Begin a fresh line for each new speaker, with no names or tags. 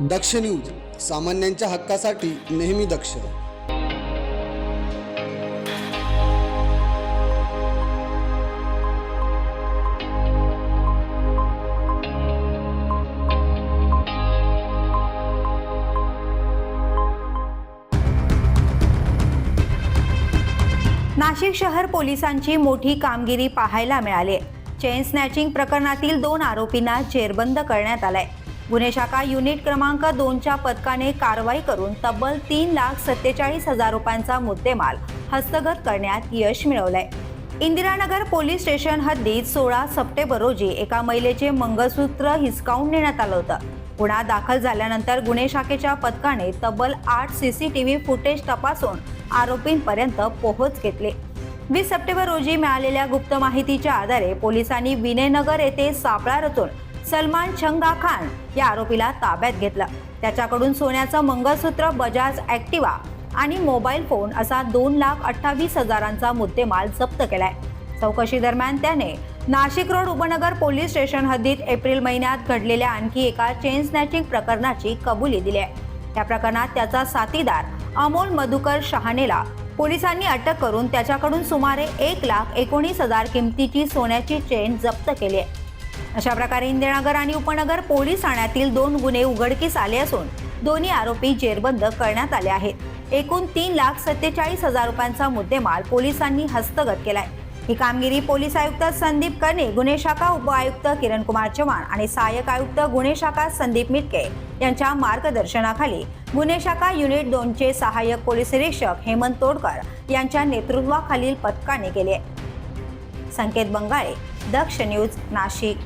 दक्ष news सामान्यांच्या हक्कासाठी नेहमी दक्ष.
नाशिक शहर पोलिसांची मोठी कामगिरी पाहायला मिळाली. चेन स्नॅचिंग प्रकरणातील दोन आरोपींना जेरबंद करण्यात आलाय. गुन्हे शाखा युनिट क्रमांक दोनच्या पथकाने कारवाई करून तब्बल तीन लाख सत्तेचाळीस हजार रुपयांचा मुद्देमाल हस्तगत करण्यात यश मिळवलंय. इंदिरानगर पोलीस स्टेशन हद्दीत सोळा सप्टेंबर रोजी एका महिलेचे मंगळसूत्र हिसकावून नेण्यात आलं होतं. गुन्हा दाखल झाल्यानंतर गुन्हे शाखेच्या पथकाने तब्बल आठ C C T V footage तपासून आरोपींपर्यंत पोहोच घेतली. वीस सप्टेंबर रोजी मिळालेल्या गुप्त माहितीच्या आधारे पोलिसांनी विनयनगर येथे सापळा रचून सलमान छंगा खान या आरोपीला ताब्यात घेतलं. त्याच्याकडून सोन्याचं मंगळसूत्र बजाज ॲक्टिवा आणि मोबाईल फोन असा दोन लाख अठ्ठावीस हजारांचा मुद्देमाल जप्त केलाय. चौकशी दरम्यान त्याने नाशिक रोड उपनगर पोलीस स्टेशन हद्दीत एप्रिल महिन्यात घडलेल्या आणखी एका चेन स्नॅचिंग प्रकरणाची कबुली दिली आहे. त्या प्रकरणात त्याचा साथीदार अमोल मधुकर शहाणेला पोलिसांनी अटक करून त्याच्याकडून सुमारे एक लाख एकोणीस हजार किमतीची सोन्याची चेन जप्त केली आहे. अशा प्रकारे इंदिरानगर आणि उपनगर पोलीस ठाण्यातील दोन गुन्हे उघडकीस आले असून दोन्ही आरोपी जेरबंद करण्यात आले आहेत. एकूण तीन लाख सत्तेचाळीस हजार रुपयांचा मुद्देमाल पोलिसांनी हस्तगत केलाय. ही कामगिरी पोलीस आयुक्त संदीप कर्णे गुन्हे शाखा उपआयुक्त किरण कुमार चव्हाण आणि सहाय्यक आयुक्त गुन्हे शाखा संदीप मिटके यांच्या मार्गदर्शनाखाली गुन्हे शाखा युनिट दोनचे सहाय्यक पोलीस निरीक्षक हेमंत तोडकर यांच्या नेतृत्वाखालील पथकाने केले संकेत बंगाळे दक्ष न्यूज नाशिक.